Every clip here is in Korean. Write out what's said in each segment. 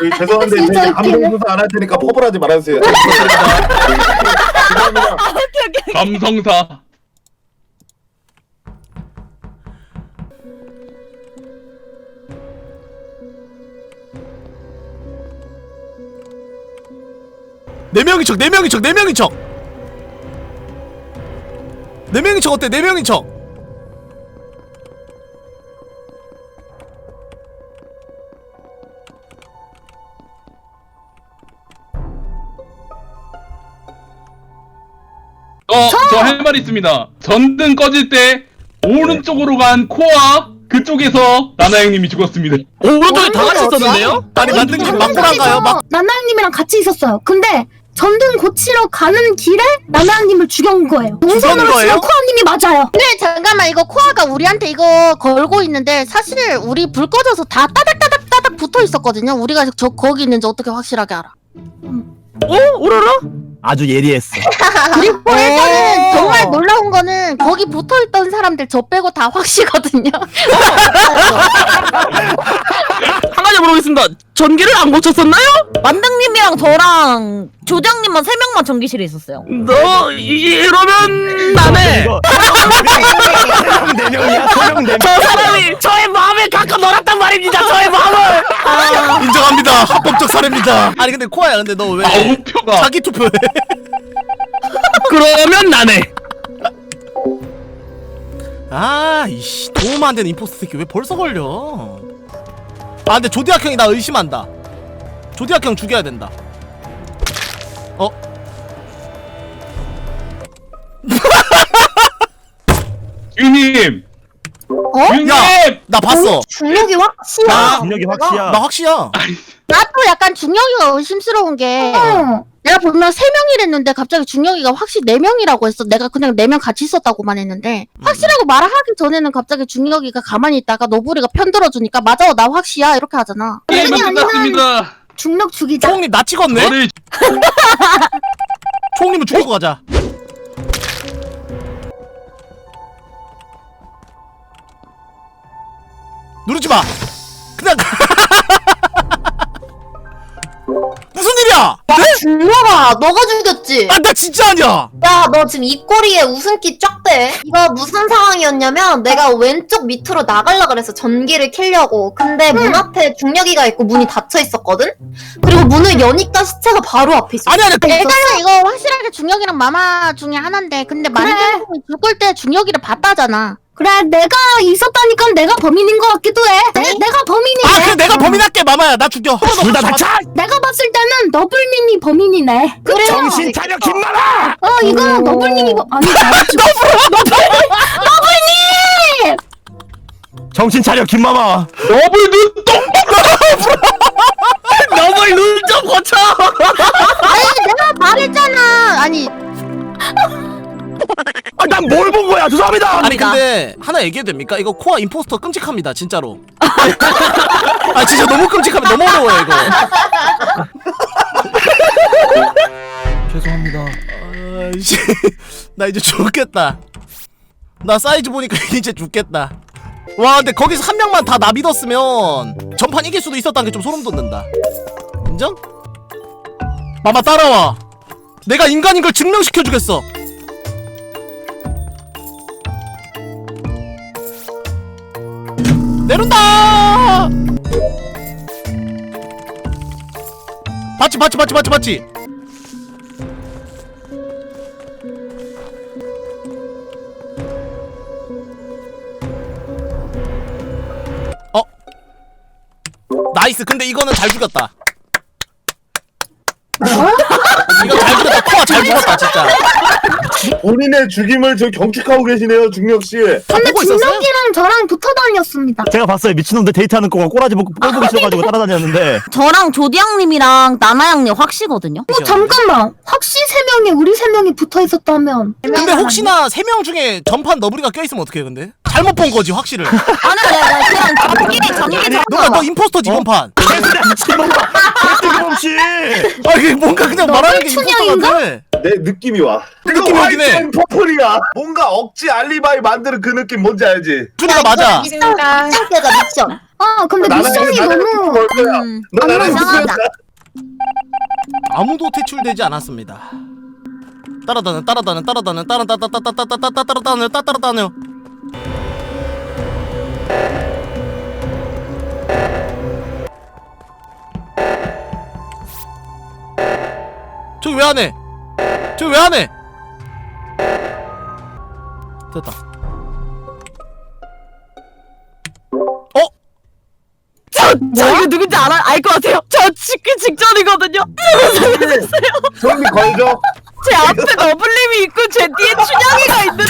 그, 죄송한데 이제 진짜 감동 웃기네. 수사 안 할 테니까 퍼블하지 말아주세요. 죄송합니다. 감성사. 네 명이 척, 네 명이 척, 네 명이 척. 네 명이 척 어때? 네 명이 척. 저 할 말 있습니다. 전등 꺼질 때 오른쪽으로 간 코아 그쪽에서 나나 형님이 죽었습니다. 오른쪽에 다 같이 있었는데요? 아니 만등님 막고란가요? 막 나나양님이랑 같이 있었어요. 근데 전등 고치러 가는 길에 나나양님을 죽여온 거예요. 동선으로 거예요? 치면 코아님이 맞아요. 근데 잠깐만 이거 코아가 우리한테 이거 걸고 있는데 사실 우리 불 꺼져서 다 따닥따닥 따닥 붙어 있었거든요. 우리가 저 거기 있는지 어떻게 확실하게 알아? 어? 오라라? 아주 예리했어. 그리고 어. 일단은 정말 놀라운 거는 거기 붙어 있던 사람들 저 빼고 다 확시거든요. 물어보겠습니다. 전기를 안 고쳤었나요? 만등님이랑 저랑 조장님만 세 명만 전기실에 있었어요. 너 이러면 나네. 네 명이야 세명 네저 사람이 저의 마음을 갖고 놀았단 말입니다. 저의 마음을. 인정합니다. 합법적 사례입니다. 아니 근데 코아야, 근데 너왜 아홉 표가. 자기 투표해? 그러면 나네. 아, 이씨 도움 안 되는 임포스터 새끼 왜 벌써 걸려? 아, 근데 조디악 형이 나 의심한다. 조디악 형 죽여야 된다. 어? 유님. 어? 유님. 나 봤어. 중력이 확실해. 나, 중력이 확시야 나 확시야. 나도 약간 중력이가 의심스러운 게 어. 내가 보면 세 명이랬는데 갑자기 중력이가 확실히 네 명이라고 했어. 내가 그냥 네 명 같이 있었다고만 했는데 확실하고 말하기 전에는 갑자기 중력이가 가만히 있다가 너부리가 편들어 주니까 맞아 나 확시야 이렇게 하잖아. 게임은 아니, 아니면- 끝났습니다. 중력 죽이자. 초홍님 나 찍었네? 저를 초홍님은 죽이고 가자. 누르지 마. 그냥 무 너가 죽였지? 아, 나 진짜 아니야. 야, 너 지금 입꼬리에 웃음기 쫙 대. 이거 무슨 상황이었냐면 내가 왼쪽 밑으로 나갈라 그래서 전기를 켜려고. 근데 문 앞에 중력이가 있고 문이 닫혀 있었거든? 그리고 문을 여니까 시체가 바로 앞에 있어. 아니 아니. 일단은 이거 확실하게 중력이랑 마마 중에 하나인데 근데 만약에 죽을 때 중력이를 봤다잖아. 그래 내가 있었다니까 내가 범인인 것 같기도 해. 내, 내가 범인이네. 아, 그래 내가 범인 할게 마마야. 나 죽여. 둘다 닥쳐 내가 봤을 때는 너블님이 범인이네. 그래. 정신 차려 김마라 어 이거 너블님이 범 아니 나를 죽- 정신 차려 김마마 더블 눈동. 너물 눈좀 고쳐. 아니 내가 말했잖아. 아니 아 난 뭘 본 거야? 죄송합니다. 아니 근데 하나 얘기해도 됩니까? 이거 코아 임포스터 끔찍합니다 진짜로. 아 진짜 너무 끔찍합니다. 너무 어려워요 이거. 죄송합니다. 아이씨 나 이제 죽겠다. 나 사이즈 보니까 이제 죽겠다. 와 근데 거기서 한 명만 다 나 믿었으면 전판 이길 수도 있었다는 게 좀 소름 돋는다. 인정? 마마 따라와. 내가 인간인 걸 증명시켜 주겠어 내린다! 봤지 봤지 봤지 봤지 봤지? 어? 나이스. 근데 이거는 잘 죽였다. 이거 잘 죽였다. 코아 잘 죽였다 진짜 본인의 죽임을 저 경축하고 계시네요, 중력 씨. 근데 보고 있었어요? 중력이랑 저랑 붙어 다녔습니다. 제가 봤어요 미친놈들 데이트하는 거가 꼬라지 먹고 꼴 보기 싫어가지고 따라다녔는데 저랑 조디양님이랑 나나양님 확시거든요. 어 잠깐만 확시 세 명이 우리 세 명이 붙어 있었다면. 근데 혹시나 세 명 중에 전판 너브리가 껴있으면 어떡해 근데? 잘못 본 거지 확실을 아니, 아니, 아니, 그냥 전기, 전기 너가 너 임포스터지 이번 판 개소리야 미친놈아 뜬금없이 아 이게 뭔가 그냥 말하는 게 임포스터 춘향인가? 같아 내 느낌이 와. 그 느낌이 오긴 해. 퍼플이야. 뭔가 억지 알리바이 만드는 그 느낌 뭔지 알지? 준이가 맞아 미션 깨자, 미션. 아 근데 나는 미션이 나는 너무 뭘 거야? 음. 너 나랑 이상하다. 아무도 퇴출되지 않았습니다. 따라다녀 따라다녀 따라다녀 따라다다다다다다다다다다다녀 따라다녀 저기 왜 안 해? 저기 왜 안 해? 됐다. 어? 저, 저 이거 누군지 알아? 알 것 같아요. 저 죽기 직전이거든요. 손이 걸죠? 제 앞에 너블님이 있고 제 뒤에 춘향이가 있는데.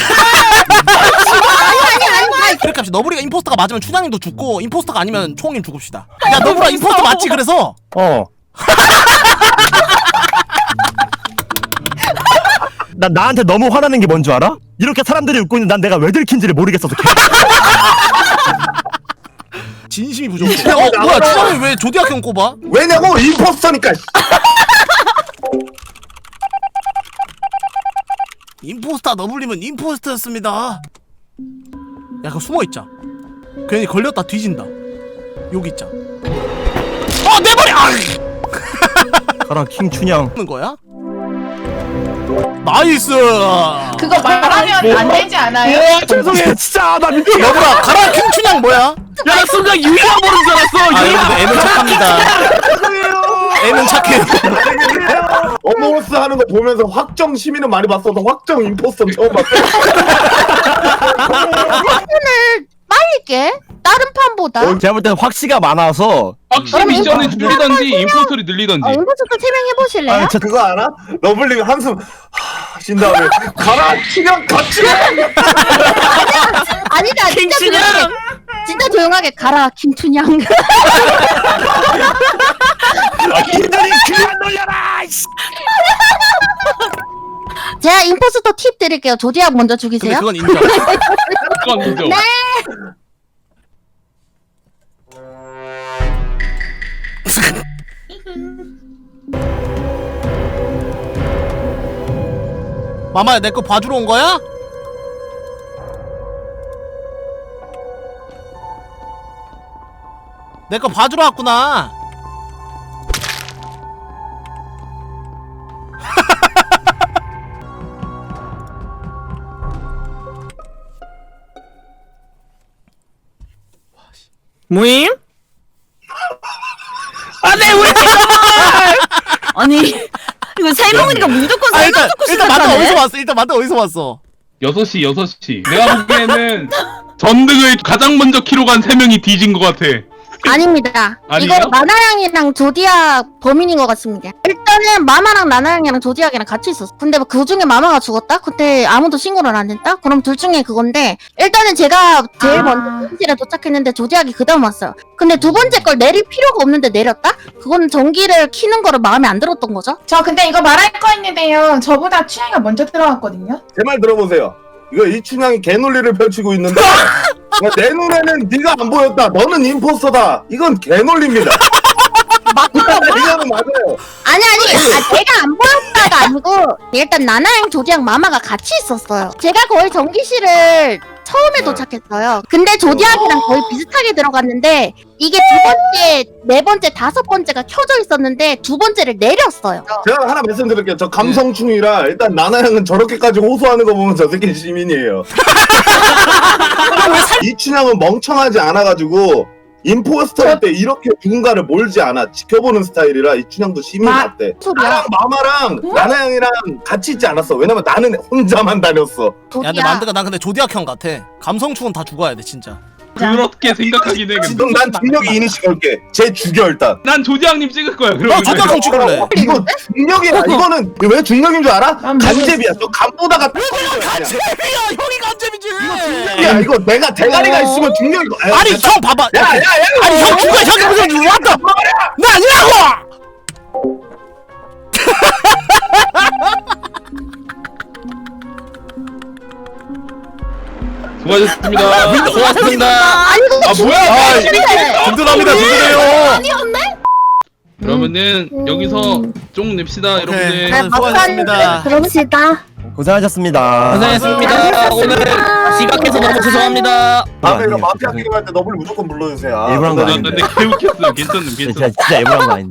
그렇게 합시다. 너브리가 임포스터가 맞으면 춘향님도 죽고 임포스터가 아니면 총님 죽읍시다. 야 너브라 임포스터 맞지 그래서? 어. 나 나한테 너무 화나는 게 뭔 줄 알아? 이렇게 사람들이 웃고 있는데 난 내가 왜 들킨지를 모르겠어서 계속. 진심이 부족해. 어 뭐야 춘향이 왜 조디아형 꼽아? 왜냐고 임포스터니까. 씨. 임포스터 너블리면 임포스터였습니다. 야 그거 숨어 있자. 괜히 걸렸다 뒤진다. 여기 있자. 어내 머리 아! 가라 킹 춘향. 하는 거야? 나이스. 그거 말하면 안 되지 않아요? 죄송해 진짜 나 믿어. 너브라 가라 킹 춘향 뭐야? 야, 나 순간 유희가 보는 줄 알았어. 아 여러분들 애는 착합니다. 애는 착해요. 어머스 하는 거 보면서 확정 시민은 많이 봤어도 확정 임포스터 처음 봤어. 빨리게 다른 판보다 제가 볼 때는 확시가 많아서 확실히 미션을 줄이던지 임포스터를 늘리던지 어, 임포스터 3명 해보실래요? 아, 저 그거 알아? 러블링 한숨 하, 쉰 다음에 가라 춘향 같이 해. 아니다 진짜 조용하게 진짜 조용하게 가라 김춘향 이들이 그만 놀려라. 씨. 제가 임포스터 팁 드릴게요 조디악 먼저 근데 죽이세요 그건 인정. 그건 인정 마마야 내 거 봐주러 온 거야? 내 거 봐주러 왔구나. 무임? 아니 이거 세 명이니까 무조건 아세 일단 일단 만두 어디서. 왔어? 일단 만두 어디서 왔어? 6시 6시 내가 보기에는 전등을 가장 먼저 키로 간 3명이 뒤진 것 같아 아닙니다 아니에요? 이거 나나양이랑 조디악 범인인 것 같습니다 일단은 마마랑 나나양이랑 조디악이랑 같이 있었어 근데 그 중에 마마가 죽었다? 근데 아무도 신고를 안 했다? 그럼 둘 중에 그건데 일단은 제가 제일 아. 먼저 현실에 도착했는데 조디악이 그 다음 왔어요 근데 두 번째 걸 내릴 필요가 없는데 내렸다? 그건 전기를 키는 거를 마음에 안 들었던 거죠 저 근데 이거 말할 거 있는데요. 저보다 취향이가 먼저 들어갔거든요. 제 말 들어보세요. 이거 이춘향이 개논리를 펼치고 있는데 야, 내 눈에는 네가 안 보였다. 너는 임포스터다. 이건. 이거는 맞아요. 아니 아니 아, 제가 안 보였다가 아니고 일단 나나양 조디악 마마가 같이 있었어요 제가 거의 전기실을 처음에 도착했어요. 근데 조디악이랑 거의 비슷하게 들어갔는데 이게 두 번째 네 번째 다섯 번째가 켜져 있었는데 두 번째를 내렸어요. 제가 하나 말씀드릴게요. 저 감성충이라 일단 나나양은 저렇게까지 호소하는 거 보면 저 새끼 시민이에요. 이 춘향은 멍청하지 않아가지고 임포스터일 때 이렇게 누군가를 몰지 않아 지켜보는 스타일이라 이춘향도 시민 마- 같대. 소리야 나랑 마마랑 나나양이랑 같이 있지 않았어. 왜냐면 나는 혼자만 다녔어. 야 근데 만두가 난 근데 조디악 형 같아. 감성충은 다 죽어야 돼 진짜. 그렇게 생각하긴 해 근데 그럼 난 중력이 이니시 걸게. 쟤 죽여 일단. 난 조지왕님 찍을 거야 나 그러면 조디악 형 찍을래. 어, 이거 중력이야. 이거는 왜 중력인 줄 알아? 난 간제비야. 너 간보다가 간제비야 형이 간제비지. 야 이거 내가 대가리가 있으면 중력이. 아유, 아니 됐다. 형 봐봐. 야, 야, 야, 아니 형 죽어 형이 무슨 왔다. 나 아니라고. 수고하셨습니다 고맙습니다 아니 그거 아 뭐야 든든합니다 든든해요. 아니었네? 그러면은 여기서 쫑 냅시다 여러분들 다들 수고하셨습니다. 그럽시다 그 고생하셨습니다. 고생했습니다. 오늘 지각해서 너무 죄송합니다. 다음에 이거 아니에요. 마피아 게임 할 때 너블 무조건 불러주세요. 아, 일부러 한거 근데 아닌데. 근데 개웃겼어요. 괜찮음, 진짜 괜찮음. 진짜 애벌한 거 아닌데.